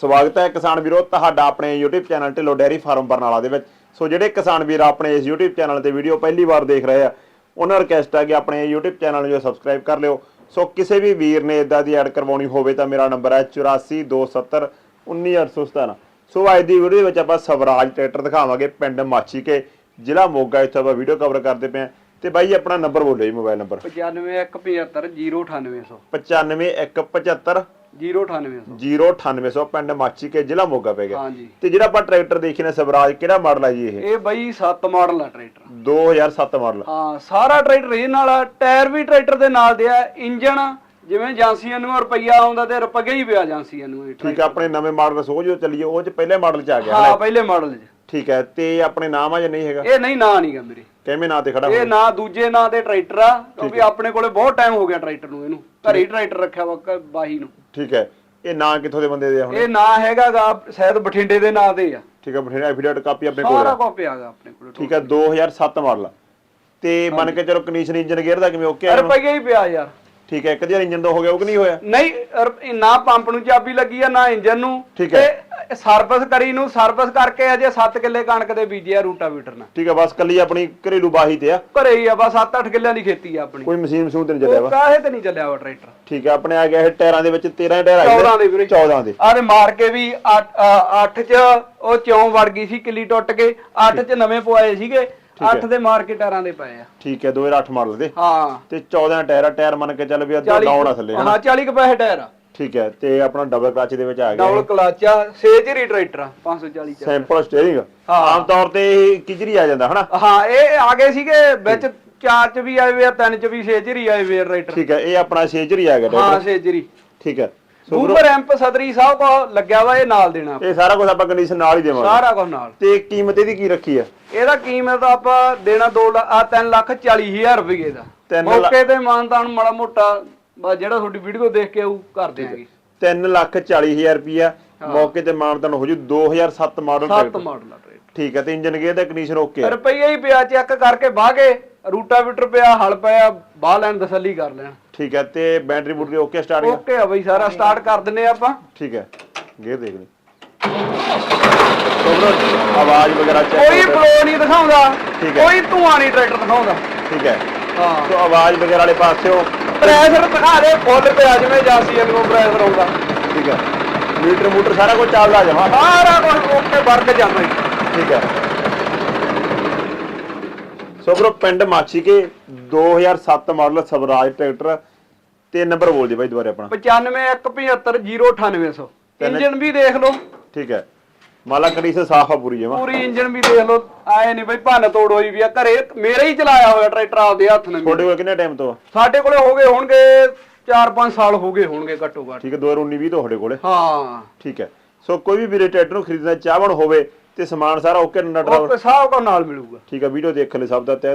ਸਵਾਗਤ ਹੈ ਕਿਸਾਨ ਵੀਰੋ ਤੁਹਾਡਾ ਆਪਣੇ YouTube channel Dhillon dairy farm Barnala ਦੇ ਵਿੱਚ। ਸੋ ਜਿਹੜੇ ਕਿਸਾਨ ਵੀਰ ਆਪਣੇ ਇਸ YouTube ਚੈਨਲ ਤੇ ਵੀਡੀਓ ਪਹਿਲੀ ਵਾਰ ਦੇਖ ਰਹੇ ਆ ਉਹਨਾਂ ਰਿਕਵੈਸਟ ਹੈ ਕਿ ਆਪਣੇ YouTube ਚੈਨਲ ਨੂੰ ਸਬਸਕ੍ਰਾਈਬ ਕਰ ਲਿਓ। ਸੋ ਕਿਸੇ ਵੀ ਵੀਰ ਨੇ ਇਦਾਂ ਦੀ ਐਡ ਕਰਵਾਉਣੀ ਹੋਵੇ ਤਾਂ ਮੇਰਾ ਨੰਬਰ ਹੈ 8427 19817 ਸੋ ਅੱਜ ਦੀ ਵੀਡੀਓ ਵਿੱਚ ਆਪਾਂ ਸਵਰਾਜ ਟਰੈਕਟਰ ਦਿਖਾਵਾਂਗੇ ਪਿੰਡ ਮਾਚੀਕੇ ਜ਼ਿਲ੍ਹਾ ਮੋਗਾ ਇੱਥੇ ਆਪਾਂ ਵੀਡੀਓ ਕਵਰ ਕਰਦੇ ਪਏ ਹਾਂ। ਤੇ ਬਾਈ ਆਪਣਾ ਨੰਬਰ ਬੋਲੋ ਜੀ ਮੋਬਾਈਲ ਨੰਬਰ 9517509800 95175 09800 09800 ਪਿੰਡ ਮਾਚੀਕੇ ਜ਼ਿਲ੍ਹਾ ਮੋਗਾ ਪੈ ਗਿਆ। ਹਾਂਜੀ। ਤੇ ਜਿਹੜਾ ਆਪਾਂ ਟਰੈਕਟਰ ਦੇਖੀ ਨੇ ਸਵਰਾਜ ਕਿਹੜਾ ਮਾਡਲ ਹੈ ਜੀ ਇਹ? ਇਹ ਬਈ 7 ਮਾਡਲ ਆ ਟਰੈਕਟਰ। 2007 ਮਾਡਲ। ਹਾਂ ਸਾਰਾ ਟਰੈਕਟਰ ਇਹ ਨਾਲ ਆ, ਟਾਇਰ ਵੀ ਟਰੈਕਟਰ ਦੇ ਨਾਲ ਦੇ ਆ ਇੰਜਨ ਜਿਵੇਂ ਏਜੰਸੀਆਂ ਨੂੰ ਰੁਪਈਆ ਆਉਂਦਾ ਤੇ ਰੁਪਈਆ ਹੀ ਪਿਆ ਏਜੰਸੀਆਂ ਨੂੰ ਠੀਕ ਹੈ ਆਪਣੇ ਨਵੇਂ ਮਾਡਲ ਸੋ ਜੋ ਚੱਲੀਏ ਉਹ ਚ ਪਹਿਲੇ ਮਾਡਲ ਚ ਆ ਗਿਆ ਹਾਂ ਪਹਿਲੇ ਮਾਡਲ 'ਚ। ਠੀਕ ਹੈ ਤੇ ਆਪਣੇ ਨਾਮ ਆ ਜਾਂ ਨਹੀਂ ਹੈਗਾ? ਇਹ ਨਹੀਂ ਨਾਂ ਨਹੀਂਗਾ ਮੇਰੇ। ਕਿਵੇਂ ਨਾਂ ਤੇ ਖੜਾ ਇਹ ਨਾਂ ਦੂਜੇ ਨਾਂ ਤੇ ਟਰੈਕਟਰ ਆ ਕਿਉਂਕਿ ਆਪਣੇ ਕੋਲੇ ਬਹੁਤ ਟਾਈਮ ਹੋ ਗਿਆ ਟਰੈਕਟਰ ਨੂੰ ਇਹਨੂੰ। ਘਰੇ ਹੀ ਟਰੈਕਟਰ ਰੱਖਿਆ ਵਾ ਬਾਹੀ ਨੂੰ। ਠੀਕ ਹੈ। ਇਹ ਨਾਂ ਕਿੱਥੋਂ ਦੇ ਬੰਦੇ ਦੇ ਆ ਹੁਣ? ਇਹ ਨਾਂ ਹੈਗਾਗਾ ਸ਼ਾਇਦ ਬਠਿੰਡੇ ਦੇ ਨਾਂ ਤੇ ਆ। ਠੀਕ ਹੈ ਬਠਿੰਡਾ ਐਫੀਡੇਟ ਕਾਪੀ ਆਪਣੇ ਕੋਲ ਸਾਰਾ ਆ ਕੁਝ ਪਿਆਗਾ ਆਪਣੇ ਕੋਲੇ ਠੀਕ ਹੈ 2007 ਮਾਡਲ ਤੇ ਮੰਨ ਕੇ ਚਲੋ ਕੰਡੀਸ਼ਨ ਇੰਜਨ ਗੇਅਰ ਦਾ ਕਿਵੇਂ ਓਕੇ ਆ ਰੁਪਈਆ ਹੀ ਪਿਆ ਯਾਰ। ਠੀਕ ਹੈ ਇੱਕ ਜਿਹੜਾ ਇੰਜਨ ਦਾ ਹੋ ਗਿਆ ਉਹ ਕਿ ਨਹੀਂ ਹੋਇਆ? ਨਹੀਂ ਨਾ ਪੰਪ ਨੂੰ ਚਾਬੀ ਲੱਗੀ ਆ ਨਾ ਇੰਜਨ ਨੂੰ। ਠੀਕ ਹੈ। ਸਰਵਿਸ ਕਰੀ ਨੂੰ ਸਰਵਿਸ ਕਰਕੇ ਅਜੇ 7 ਕਿੱਲੇ ਕਣਕ ਦੇ ਬੀਜਿਆ ਰੂਟਾਵੀਟਰ ਨਾਲ। ਠੀਕ ਹੈ ਬਸ ਕੱਲੀ ਆਪਣੀ ਘਰੇਲੂ ਬਾਹੀ ਤੇ ਆ। ਘਰੇ ਹੀ ਆ ਬਸ 7-8 ਕਿੱਲਿਆਂ ਦੀ ਖੇਤੀ ਆ ਆਪਣੀ। ਕੋਈ ਮਸ਼ੀਨ ਮਸ਼ੂਨ ਤੇ ਨਹੀਂ ਚੱਲਿਆ ਉਹ ਵਾ ਕਾਹੇ ਤੇ ਨਹੀਂ ਚੱਲਿਆ ਵਾ ਟਰੈਕਟਰ? ਠੀਕ ਹੈ ਆਪਣੇ ਆ ਗਿਆ ਇਹ ਟਾਇਰਾਂ ਦੇ ਵਿੱਚ 13 ਟਾਇਰ ਆਏ 14 ਦੇ ਵੀਰੇ। 14 ਦੇ। ਆਹ ਤੇ ਮਾਰ ਕੇ ਵੀ 8 ਚ ਉਹ ਚੌਂ ਵੜ ਗਈ ਸੀ ਕਿੱਲੀ ਟੁੱਟ ਕੇ। 8 ਚ ਨਵੇਂ ਪਵਾਏ ਸੀਗੇ 8 ਦੇ ਮਾਰ ਕੇ ਟਾਇਰਾਂ ਦੇ ਪਏ ਆ। ਠੀਕ ਹੈ 2008 ਮਾਡਲ ਦੇ। ਹਾਂ। ਤੇ 14 ਟਾਇਰ ਆ ਟਾਇਰ ਮੰਨ ਕੇ ਚੱਲ ਵੀ ਅੱਧਾ 40 ਡਾਊਨ ਆ ਥੱਲੇ ਹਨਾ? ਹਾਂ 40 ਕੁ ਪੈਸੇ ਟਾਇਰ ਆ। ਠੀਕ ਹੈ ਤੇ ਆਪਣਾ ਡਬਲ ਕਲਚ ਦੇ ਵਿੱਚ ਆ ਗਿਆ ਡਬਲ ਕਲਚ ਆ 6 ਰੀ ਟਰੈਕਟਰ ਆ 540 ਚ। Sample steering. ਆਮ ਤੌਰ ਤੇ ਇਹ ਕਿਜਰੀ ਆ ਜਾਂਦਾ ਹਨਾ? ਹਾਂ ਇਹ ਆ ਗਏ ਸੀਗੇ ਵਿੱਚ ਚਾਰ ਚ ਵੀ ਆਏ ਵੇ ਆ ਤਿੰਨ ਚ ਵੀ ਹੀ ਆਏ ਵੇ ਆ ਰਾਈਟਰ ਠੀਕ ਹੈ ਇਹ ਆਪਣਾ ਛੇਜਰੀ ਆ ਗਿਆ ਹਾਂ ਟਰੈਕਟਰ ਛੇ ਜਰੀ ਠੀਕ ਹੈ। ਬੂਮਰ ਐਂਪ ਸਦਰੀ ਸਾਹਿਬ ਕੋ ਲੱਗਿਆ ਵਾ ਇਹ ਨਾਲ ਦੇਣਾ। ਇਹ ਸਾਰਾ ਕੁਝ ਆਪਾਂ ਕੰਡੀਸ਼ਨ ਨਾਲ ਹੀ ਦੇਵਾਂਗੇ। ਸਾਰਾ ਕੁਝ ਨਾਲ। ਤੇ ਕੀਮਤ ਇਹਦੀ ਕੀ ਰੱਖੀ ਆ? ਇਹਦਾ ਕੀਮਤ ਆਪਾਂ ਦੇਣਾ 2 ਆ 3 ਲੱਖ 40 ਹਜ਼ਾਰ ਰੁਪਏ ਦਾ। ਮੌਕੇ ਤੇ ਮਾਨਤਾਨ ਮਾੜਾ ਮੋਟਾ ਬਸ ਜਿਹੜਾ ਤੁਹਾਡੀ ਵੀਡੀਓ ਦੇਖ ਕੇ ਆਊ ਕਰ ਦਿਆਂਗੇ। 3 ਲੱਖ 40 ਹਜ਼ਾਰ ਰੁਪਿਆ ਮੌਕੇ ਤੇ ਮਾਨਤਨ ਹੋ ਜੂ 2007 ਮਾਡਲ 7 ਟਰੈਕਟਰ ਮਾਡਲ ਆ ਟਰੈਕਟਰ ਠੀਕ ਹੈ ਤੇ ਇੰਜਨ ਗੇਅਰ ਦਾ ਕੰਡੀਸ਼ਨ ਓਕੇ ਰੁਪਈਆ ਹੀ ਪਿਆ ਚੈੱਕ ਕਰਕੇ ਬਾਗੇ ਰੂਟਾਵੀਟਰ ਪਿਆ ਹਲ ਪਿਆ ਬਾਹ ਲੈਣ ਤਸੱਲੀ ਕਰ ਲੈਣ। ਠੀਕ ਹੈ ਤੇ ਬੈਟਰੀ ਬੁਟਰੀ ਓਕੇ ਸਟਾਰਟ ਓਕੇ ਆ ਬਈ ਸਾਰਾ ਸਟਾਰਟ ਕਰ ਦਿੰਨੇ ਆਪਾਂ। ਠੀਕ ਹੈ ਗੇਅਰ ਦੇਖ ਲਈ। ਆਵਾਜ਼ ਵਗੈਰਾ ਚੈੱਕ ਕੋਈ ਫਲੋ ਨਹੀਂ ਦਿਖਾਉਂਦਾ। ਕੋਈ ਧੂਆਂ ਨਹੀਂ ਟਰੈਕਟਰ ਦਿਖਾਉਂਦਾ। ਠੀਕ ਹੈ। ਹਾਂ। ਸੋ ਆਵਾਜ਼ ਵਗੈਰਾ ਵਾਲੇ ਪਾਸਿਓ ਪ੍ਰੈਸ਼ਰ ਦਿਖਾ ਦੇ ਫੁੱਲ ਪਿਆ ਜਿਵੇਂ ਜਾਸੀ ਨੂੰ ਪ੍ਰੈਸ਼ਰ ਆਉਂਦਾ। ਠੀਕ ਹੈ। ਮੀਟਰ ਮੂਟਰ ਸਾਰਾ ਕੁਝ ਚੱਲਦਾ ਜਮਾ ਸਾਰਾ ਕੁਝ ਓਕੇ ਵਰਕ ਜਾਂਦਾ ਹੀ ਠੀਕ ਹੈ। ਸੋ ਬਰੋ ਪਿੰਡ Machhike 2007 model Swaraj tractor ਤੇ ਨੰਬਰ ਬੋਲ ਦੇ ਬਾਈ ਦੁਬਾਰੇ ਆਪਣਾ। 9517509800 ਇੰਜਨ ਵੀ ਦੇਖ ਲਓ। ਠੀਕ ਹੈ। ਮਾਲਾ ਕੰਡੀਸ਼ਨ ਸਾਫ਼ ਆ ਪੂਰੀ ਜਮਾ। ਪੂਰੀ ਇੰਜਨ ਵੀ ਦੇਖ ਲਓ ਆਏ ਨਹੀਂ ਬਈ ਭੰਨ ਤੋੜ ਹੋਈ ਵੀ ਆ। ਘਰੇ ਮੇਰੇ ਹੀ ਚਲਾਇਆ ਹੋਇਆ ਟਰੈਕਟਰ ਆਪਦੇ ਹੱਥ ਨਾਲ। ਤੁਹਾਡੇ ਕੋਲ ਕਿੰਨੇ ਟਾਈਮ ਤੋਂ? ਸਾਡੇ ਕੋਲੇ ਹੋ ਗਏ ਹੋਣਗੇ 4-5 ਸਾਲ ਹੋ ਗਏ ਹੋਣਗੇ ਘੱਟੋ ਘੱਟ। ਠੀਕ ਹੈ 2019 20 ਤੁਹਾਡੇ ਕੋਲੇ। ਹਾਂ। ਠੀਕ ਹੈ। ਸੋ ਕੋਈ ਵੀ ਵੀਰੇ ਟਰੈਕਟਰ ਨੂੰ ਖਰੀਦਣਾ ਚਾਹਵਣ ਹੋਵੇ ਤੇ ਸਮਾਨ ਸਾਰਾ ਓਕੇ ਨਟ ਉਹ ਸਾਹ ਕੋ ਨਾਲ ਮਿਲੂਗਾ। ਠੀਕ ਹੈ ਵੀਡੀਓ ਦੇਖ ਲੈ ਸਭ ਦਾ